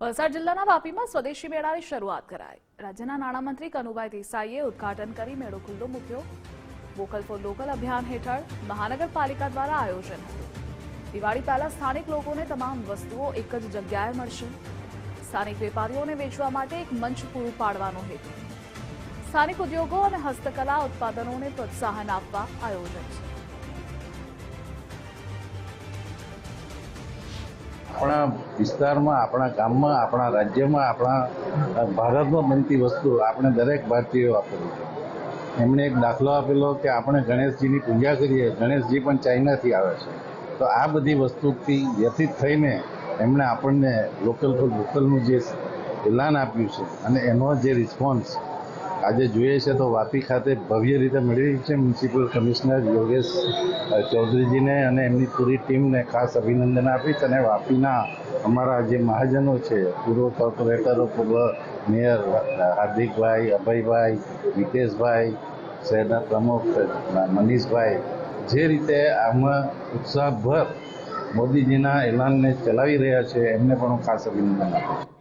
વલસાડ જિલ્લાના વાપીમાં સ્વદેશી મેળાની શરૂઆત કરાઈ. રાજ્યના નાણામંત્રી કનુભાઈ દેસાઈએ ઉદ્ઘાટન કરી મેળો ખુલ્લો મૂક્યો. વોકલ ફોર લોકલ અભિયાન હેઠળ મહાનગરપાલિકા દ્વારા આયોજન દિવાળી પહેલા સ્થાનિક લોકોને તમામ વસ્તુઓ એક જ જગ્યાએ મળશે. સ્થાનિક વેપારીઓને વેચવા માટે એક મંચ પૂરું પાડવાનો હેતુ. સ્થાનિક ઉદ્યોગો અને હસ્તકલા ઉત્પાદનોને પ્રોત્સાહન આપવા આયોજન છે. આપણા વિસ્તારમાં, આપણા ગામમાં, આપણા રાજ્યમાં, આપણા ભારતમાં બનતી વસ્તુ આપણે દરેક ભારતીયો વાપરવી એમણે એક દાખલો આપેલો કે આપણે ગણેશજીની પૂજા કરીએ, ગણેશજી પણ ચાઇનાથી આવે છે. તો આ બધી વસ્તુથી વ્યથિત થઈને એમણે આપણને લોકલ ફોર લોકલનું જે એલાન આપ્યું છે અને એનો જે રિસ્પોન્સ આજે જોઈએ છે તો વાપી ખાતે ભવ્ય રીતે મળી છે મ્યુનિસિપલ કમિશનર યોગેશ ચૌધરીજીને અને એમની પૂરી ટીમને ખાસ અભિનંદન આપીશ અને વાપીના અમારા જે મહાજનો છે, પૂર્વ કોર્પોરેટરો, પૂર્વ મેયર હાર્દિકભાઈ, અભયભાઈ, વિકેશભાઈ, શહેરના પ્રમુખ મનીષભાઈ, જે રીતે આમાં ઉત્સાહભર મોદીજીના એલાનને ચલાવી રહ્યા છે, એમને પણ હું ખાસ અભિનંદન આપું છું.